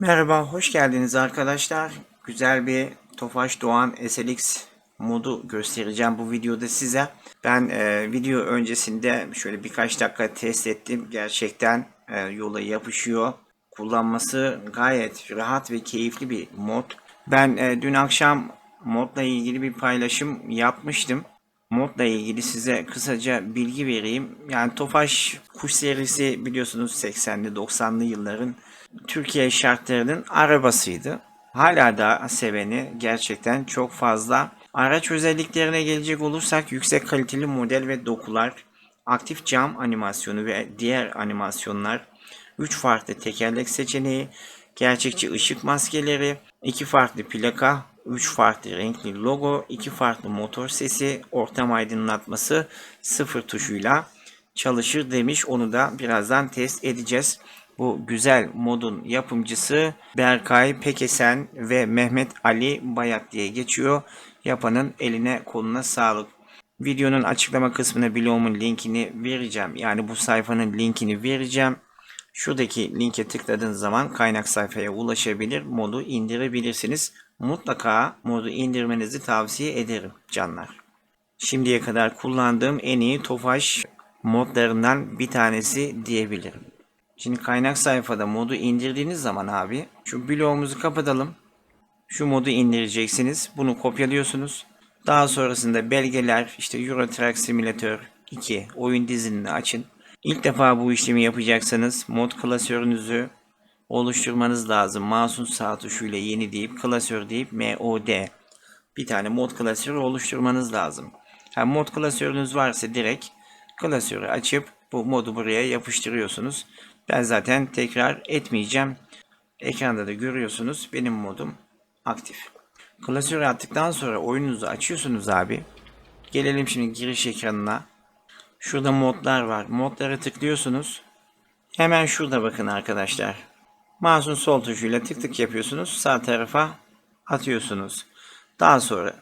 Merhaba, hoş geldiniz arkadaşlar. Güzel bir Tofaş Doğan SLX modu göstereceğim bu videoda size. Ben e, video öncesinde şöyle birkaç dakika test ettim. Gerçekten e, yola yapışıyor. Kullanması gayet rahat ve keyifli bir mod. Ben e, dün akşam modla ilgili bir paylaşım yapmıştım. Modla ilgili size kısaca bilgi vereyim. Yani Tofaş kuş serisi biliyorsunuz 80'li 90'lı yılların Türkiye şartlarının arabasıydı. Hala da seveni gerçekten çok fazla. Araç özelliklerine gelecek olursak yüksek kaliteli model ve dokular, aktif cam animasyonu ve diğer animasyonlar, 3 farklı tekerlek seçeneği, gerçekçi ışık maskeleri, 2 farklı plaka, 3 farklı renkli logo, 2 farklı motor sesi, ortam aydınlatması, sıfır tuşuyla çalışır demiş. Onu da birazdan test edeceğiz. Bu güzel modun yapımcısı Berkay Pekesen ve Mehmet Ali Bayat diye geçiyor. Yapanın eline koluna sağlık. Videonun açıklama kısmına blogumun linkini vereceğim. Yani bu sayfanın linkini vereceğim. Şuradaki linke tıkladığınız zaman kaynak sayfaya ulaşabilir, modu indirebilirsiniz. Mutlaka modu indirmenizi tavsiye ederim canlar. Şimdiye kadar kullandığım en iyi Tofaş modlarından bir tanesi diyebilirim. Şimdi kaynak sayfada modu indirdiğiniz zaman abi şu bloğumuzu kapatalım. Şu modu indireceksiniz. Bunu kopyalıyorsunuz. Daha sonrasında belgeler işte Euro Truck Simulator 2 oyun dizinini açın. İlk defa bu işlemi yapacaksanız mod klasörünüzü oluşturmanız lazım. Mouse'un sağ tuşuyla yeni deyip klasör deyip MOD bir tane mod klasörü oluşturmanız lazım. Ha, mod klasörünüz varsa direkt klasörü açıp bu modu buraya yapıştırıyorsunuz. Ben zaten tekrar etmeyeceğim. Ekranda da görüyorsunuz benim modum aktif. Klasörü attıktan sonra oyununuzu açıyorsunuz abi. Gelelim şimdi giriş ekranına. Şurada modlar var. Modlara tıklıyorsunuz. Hemen şurada bakın arkadaşlar. Mouse'un sol tuşuyla tık tık yapıyorsunuz. Sağ tarafa atıyorsunuz. Daha sonra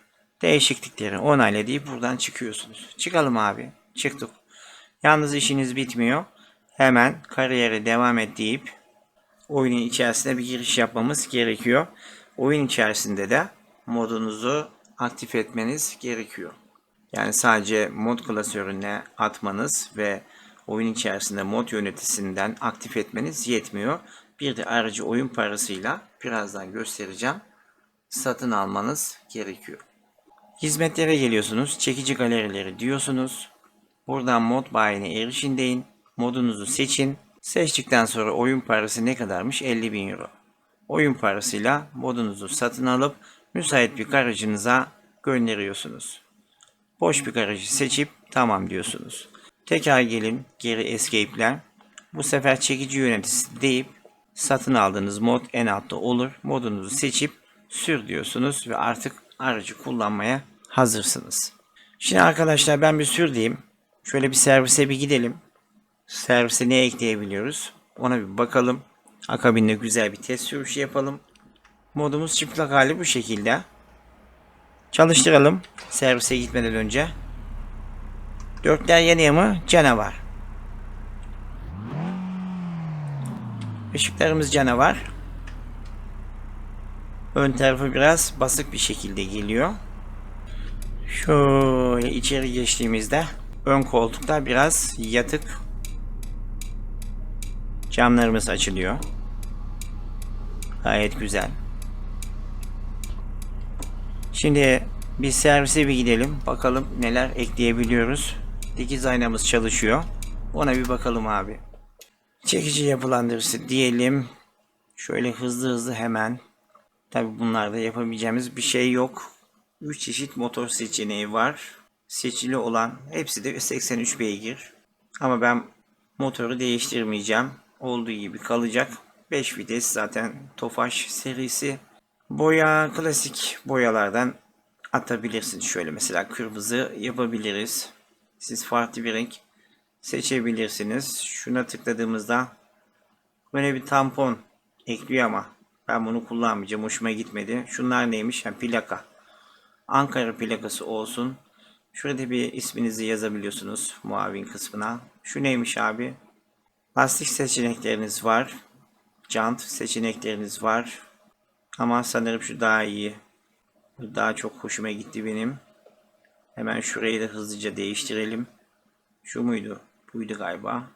değişiklikleri onayla deyip buradan çıkıyorsunuz. Çıkalım abi. Çıktık. Yalnız işiniz bitmiyor. Hemen kariyere devam et deyip oyunun içerisine bir giriş yapmamız gerekiyor. Oyun içerisinde de modunuzu aktif etmeniz gerekiyor. Yani sadece mod klasörüne atmanız ve oyun içerisinde mod yöneticisinden aktif etmeniz yetmiyor. Bir de aracı oyun parasıyla birazdan göstereceğim. Satın almanız gerekiyor. Hizmetlere geliyorsunuz. Çekici galerileri diyorsunuz. Buradan mod bayine erişin deyin. Modunuzu seçin. Seçtikten sonra oyun parası ne kadarmış? 50 bin euro. Oyun parasıyla modunuzu satın alıp müsait bir garajınıza gönderiyorsunuz. Boş bir garajı seçip tamam diyorsunuz. Tekrar gelin geri escape'ler. Bu sefer çekici yöneticisi deyip satın aldığınız mod en altta olur. Modunuzu seçip sür diyorsunuz ve artık aracı kullanmaya hazırsınız. Şimdi arkadaşlar ben bir sür diyeyim. Şöyle bir servise bir gidelim. Servise ne ekleyebiliyoruz? Ona bir bakalım. Akabinde güzel bir test sürüşü yapalım. Modumuz çıplak hali bu şekilde. Çalıştıralım. Servise gitmeden önce. Dörtler yanıyor mu? Canavar. Işıklarımız canavar. Ön tarafı biraz basık bir şekilde geliyor. Şöyle içeri geçtiğimizde ön koltukta biraz yatık. Camlarımız açılıyor. Gayet güzel. Şimdi bir servise bir gidelim. Bakalım neler ekleyebiliyoruz. Dikiz aynamız çalışıyor. Ona bir bakalım abi. Çekici yapılandırıcısı diyelim. Şöyle hızlı hızlı hemen. Tabi bunlarda yapabileceğimiz bir şey yok. 3 çeşit motor seçeneği var. Seçili olan hepsi de 83 beygir. Ama ben motoru değiştirmeyeceğim. Olduğu gibi kalacak. 5 vites zaten Tofaş serisi. Boya klasik boyalardan atabilirsiniz. Şöyle mesela kırmızı yapabiliriz. Siz farklı bir renk seçebilirsiniz. Şuna tıkladığımızda böyle bir tampon ekliyor ama ben bunu kullanmayacağım. Hoşuma gitmedi. Şunlar neymiş? Ha, plaka. Ankara plakası olsun. Şurada bir isminizi yazabiliyorsunuz muavin kısmına. Şu neymiş abi? Lastik seçenekleriniz var. jant seçenekleriniz var. Ama sanırım şu daha iyi. Bu daha çok hoşuma gitti benim. Hemen şurayı da hızlıca değiştirelim. Şu muydu? Buydu galiba.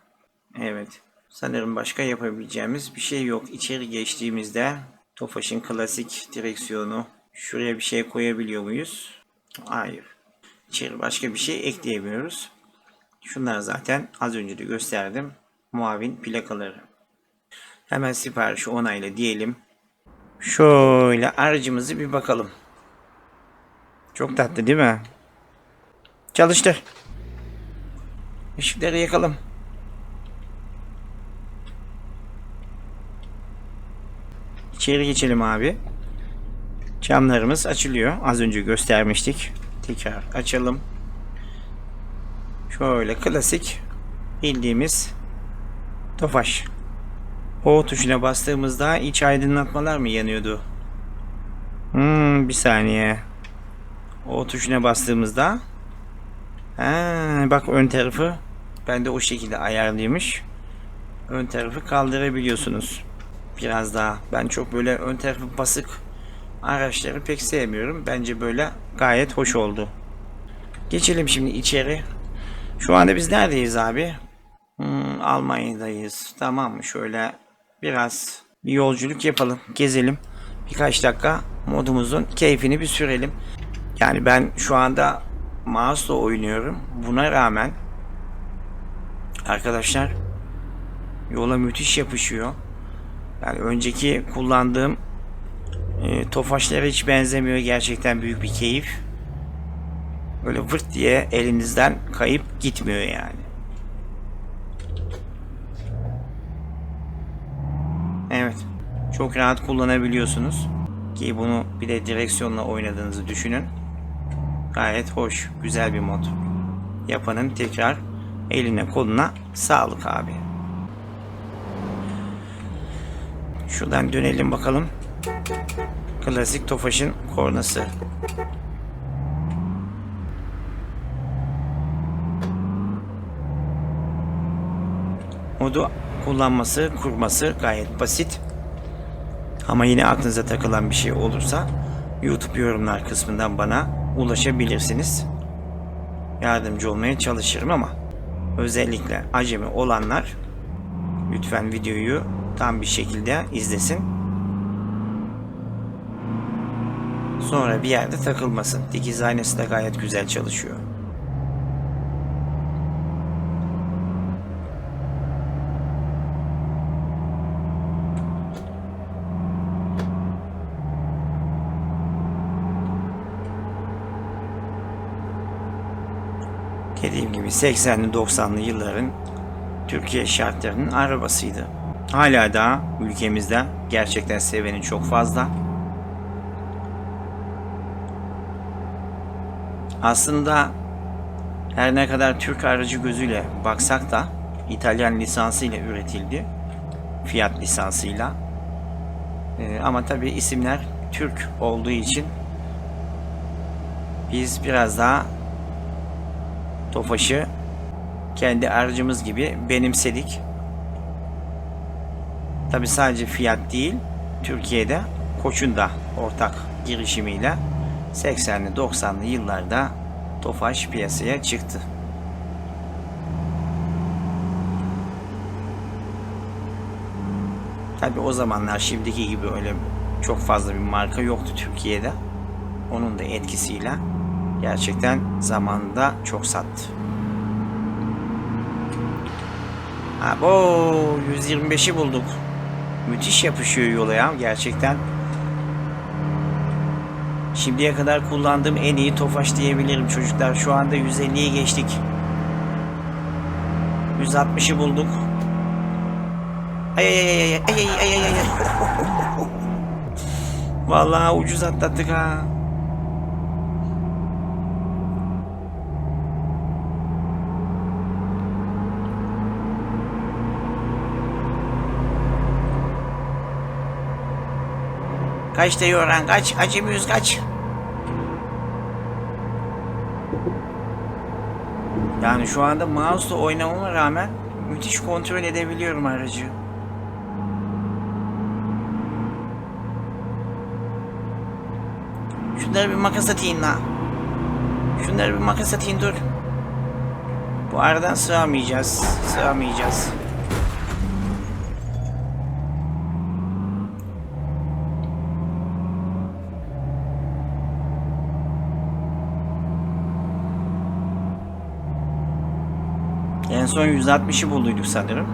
Evet. Sanırım başka yapabileceğimiz bir şey yok. İçeri geçtiğimizde Tofaş'ın klasik direksiyonu. Şuraya bir şey koyabiliyor muyuz? Hayır. İçeri başka bir şey ekleyemiyoruz. Şunlar zaten az önce de gösterdim. Muavin plakaları. Hemen siparişi onayla diyelim. Şöyle aracımızı bir bakalım. Çok tatlı değil mi? Çalıştır. Işıkları yakalım. İçeri geçelim abi. Camlarımız açılıyor. Az önce göstermiştik. Tekrar açalım. Şöyle klasik bildiğimiz Tofaş. O tuşuna bastığımızda iç aydınlatmalar mı yanıyordu? Hmm, bir saniye. O tuşuna bastığımızda ha, bak ön tarafı ben de o şekilde ayarlıymış. Ön tarafı kaldırabiliyorsunuz. Biraz daha. Ben çok böyle ön tarafı basık araçları pek sevmiyorum. Bence böyle gayet hoş oldu. Geçelim şimdi içeri. Şu anda biz neredeyiz abi? Hmm, Almanya'dayız. Tamam? Şöyle biraz bir yolculuk yapalım. Gezelim. Birkaç dakika modumuzun keyfini bir sürelim. Yani ben şu anda mouse'la oynuyorum. Buna rağmen arkadaşlar yola müthiş yapışıyor. Yani önceki kullandığım e, Tofaşlara hiç benzemiyor. Gerçekten büyük bir keyif. Böyle vırt diye elinizden kayıp gitmiyor yani. Evet. Çok rahat kullanabiliyorsunuz. Ki bunu bir de direksiyonla oynadığınızı düşünün. Gayet hoş, güzel bir mod. Yapanın tekrar eline koluna sağlık abi. Şuradan dönelim bakalım. Klasik Tofaş'ın kornası. Modu kullanması, kurması gayet basit. Ama yine aklınıza takılan bir şey olursa YouTube yorumlar kısmından bana ulaşabilirsiniz. Yardımcı olmaya çalışırım ama özellikle acemi olanlar lütfen videoyu tam bir şekilde izlesin. Sonra bir yerde takılmasın. Dikiz aynası da gayet güzel çalışıyor. Dediğim gibi 80'li 90'lı yılların Türkiye şartlarının arabasıydı. Hala da ülkemizde gerçekten seveni çok fazla. Aslında her ne kadar Türk aracı gözüyle baksak da İtalyan lisansıyla üretildi. Fiat lisansıyla. Ee, ama tabi isimler Türk olduğu için biz biraz daha Tofaş'ı kendi aracımız gibi benimsedik. Tabi sadece Fiat değil, Türkiye'de Koç'un da ortak girişimiyle 80'li 90'lı yıllarda Tofaş piyasaya çıktı. Tabi o zamanlar şimdiki gibi öyle çok fazla bir marka yoktu Türkiye'de. Onun da etkisiyle gerçekten zamanında çok sattı. Abo 125'i bulduk. Müthiş yapışıyor yola ya gerçekten. Şimdiye kadar kullandığım en iyi Tofaş diyebilirim çocuklar. Şu anda 150'ye geçtik. 160'ı bulduk. Ay ay ay ay ay ay ay ay ay. Vallahi ucuz atlattık ha. Kaç da yoran kaç. Acemi yüz kaç. Yani şu anda mouse'la oynamama rağmen müthiş kontrol edebiliyorum aracı. Şunları bir makas atayım la. Şunları bir makas atayım dur. Bu aradan sığamayacağız. Sığamayacağız. En son 160'ı bulduyduk sanırım.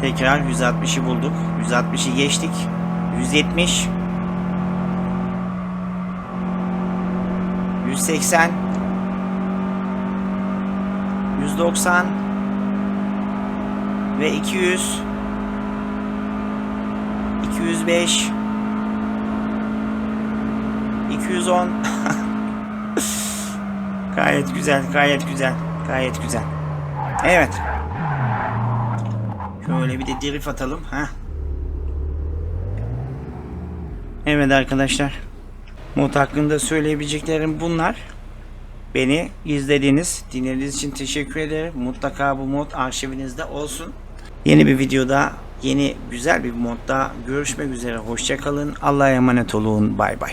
Tekrar 160'ı bulduk. 160'ı geçtik. 170 180 190 ve 200 205 210 Gayet güzel, gayet güzel, gayet güzel. Evet. Şöyle bir de drift atalım. ha. Evet arkadaşlar. Mod hakkında söyleyebileceklerim bunlar. Beni izlediğiniz, dinlediğiniz için teşekkür ederim. Mutlaka bu mod arşivinizde olsun. Yeni bir videoda, yeni güzel bir modda görüşmek üzere. Hoşçakalın. Allah'a emanet olun. Bay bay.